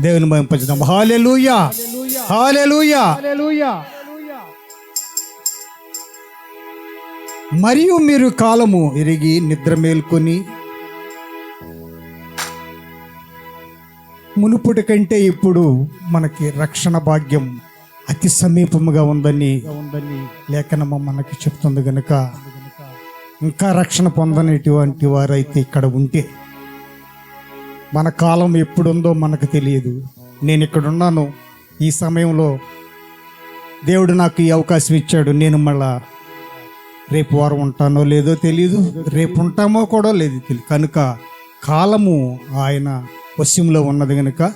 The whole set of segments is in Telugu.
దేవుని మహింపచుదాం హాలెలూయా హాలెలూయా మరియు మీరు కాలము ఎరిగి నిద్ర మేల్కొని మునుపుటి కంటే ఇప్పుడు మనకి రక్షణ భాగ్యం అతి సమీపముగా ఉందని ఉందని లేఖనము మనకి చెప్తుంది గనుక. ఇంకా రక్షణ పొందనటువంటి వారైతే ఇక్కడ ఉంటే మన కాలం ఎప్పుడుందో మనకు తెలియదు. నేను ఇక్కడ ఉన్నాను ఈ సమయంలో దేవుడు నాకు ఈ అవకాశం ఇచ్చాడు. నేను మళ్ళా రేపు వారం ఉంటానో లేదో తెలియదు రేపు ఉంటామో కూడా లేదు తెలియదు కనుక కాలము ఆయన వశ్యంలో ఉన్నది కనుక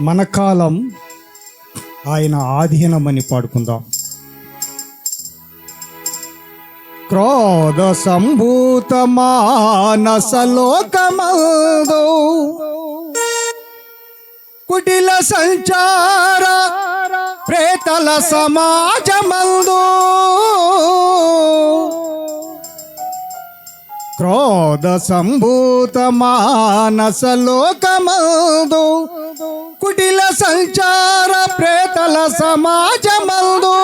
మన కాలం ఆయన ఆధీనమని పాడుకుందాం. క్రోధ సంభూత మానసలోకమందు కుటిల సంచార ప్రేతల సమాజమందు క్రోధ సంభూత మానసలోకమందు కుటిల సంచార ప్రేతల సమాజమందు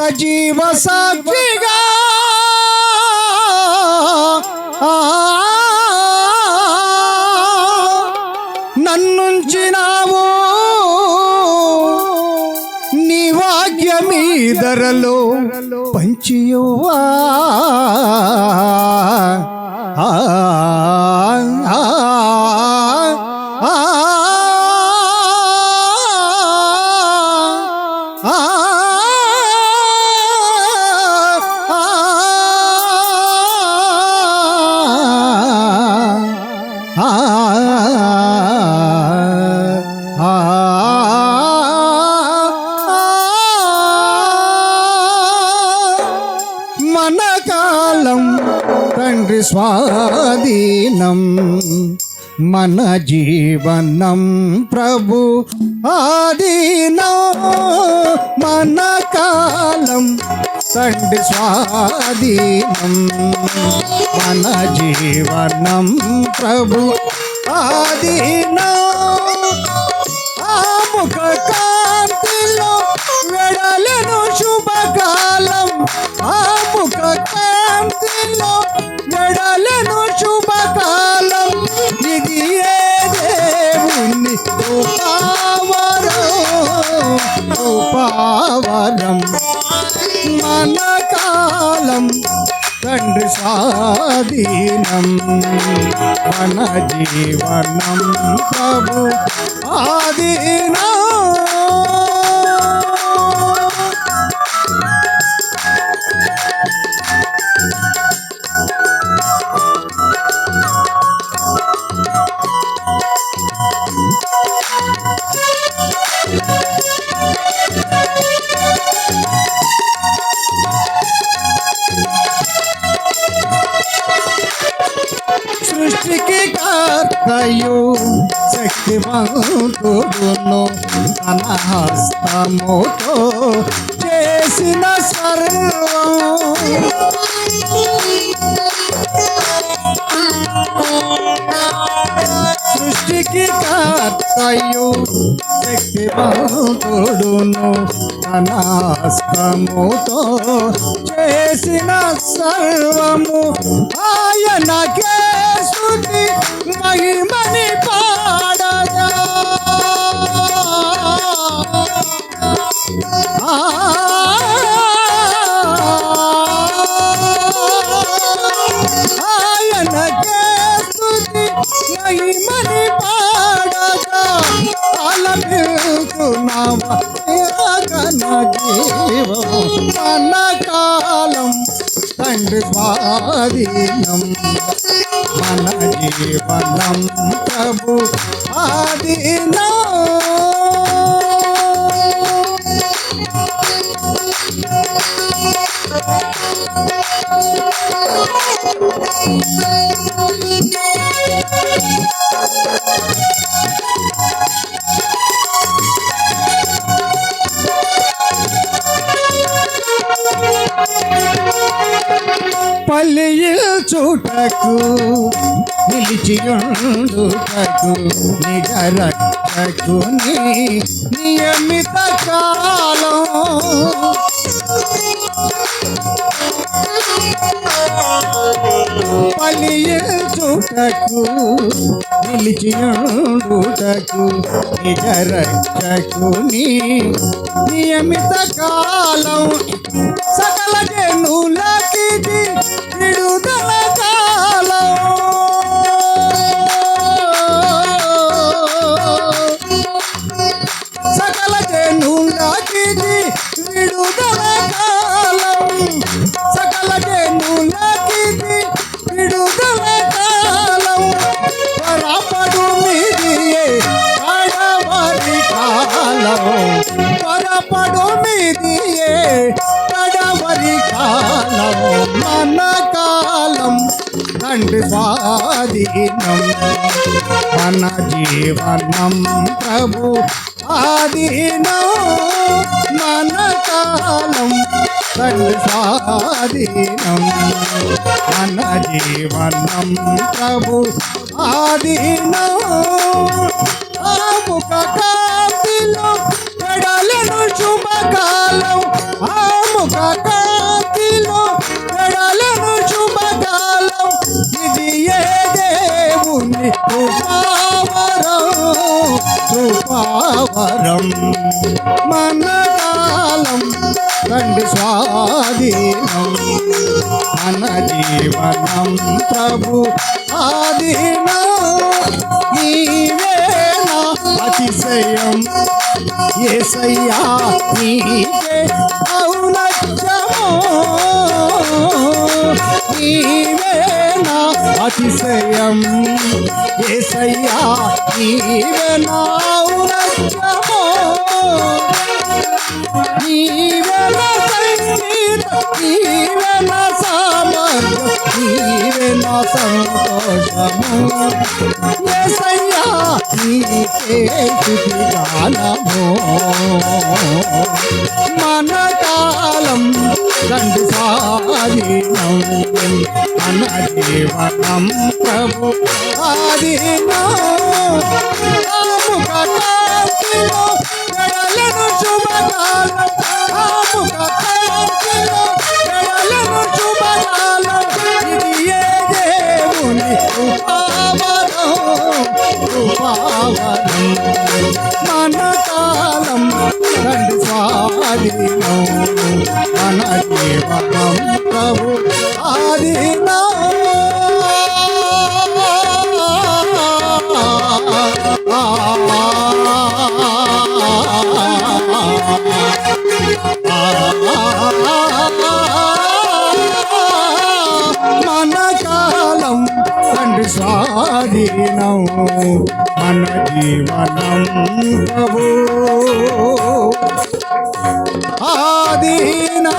సజీవ సాక్షిగా నన్నుంచినావు నీ వాక్యమీదరలో పంచియువా స్వాధీనం మన జీవనం ప్రభు ఆధీనం మన కాలం తండ్రి స్వాధీనం మన జీవనం ప్రభు ఆధీనం ఆముఖ కాలం తండ్రి సాధీనం మన జీవనం ప్రభు ఆధీనం సృష్టికి కర్తయు శక్తివంతుడును తన హస్తముతో చేసిన సర్వం. సృష్టికి కర్తయు శక్తివంతుడును తన హస్తముతో చేసిన సర్వము. ఆయనకే స్తుతి మహిమని పాడగా ఆయనకే స్తుతి మహిమని పాడగా ఆలపిస్తున్నావా గన జీవము మన కాలం తండ్రి స్వాధీనం మన జీవనం ప్రభు ఆదినా பள்ளியில் చూటకు నిలిచియుండుటకు నిజ రక్షకు నియమిత కాలం. పలియుటకు నిలిచియుండుటకు నిజ రక్షకు నియమిత కాలం. సకల జనులకి విడుదల విడుదల కాలం సకల జనులకి విడుదల కాలం పరపడు మీదియే కడవరి కాలం పరపడు మీదియే కడవరి కాలం మన కాలం తండ్రి స్వాధీనం. మన జీవనం ప్రభు. ఆధీనం మన కాలం తండ్రి స్వాధీనం మన జీవనం ప్రభు ఆధీనం ఆముఖ కాంతిలో పెడలను శుభకాలం ఆముఖ కాంతిలో స్వాధీనం. మన జీవనం ప్రభు ఆధీనం. నీవేనా అతిశయం. ఏసయ్యా నీవే ఔనత్యమో నీవేనా అతిశయం. ఏసయ్యా నీవే నా నీవెన సంగీత నీవెన సామర్థ్యం నీవెన సంతోషము నీకే గానము మన కాలం తండ్రి స్వాధీనం మన జీవనం ప్రభు ఆధీనం కృపావరం మన కాలం రెండు స్వాధీనం మన జీవనం ప్రభు మన కాలం రెండు తండ్రి స్వాధీనం మన జీవనం ప్రభు ఆధీనం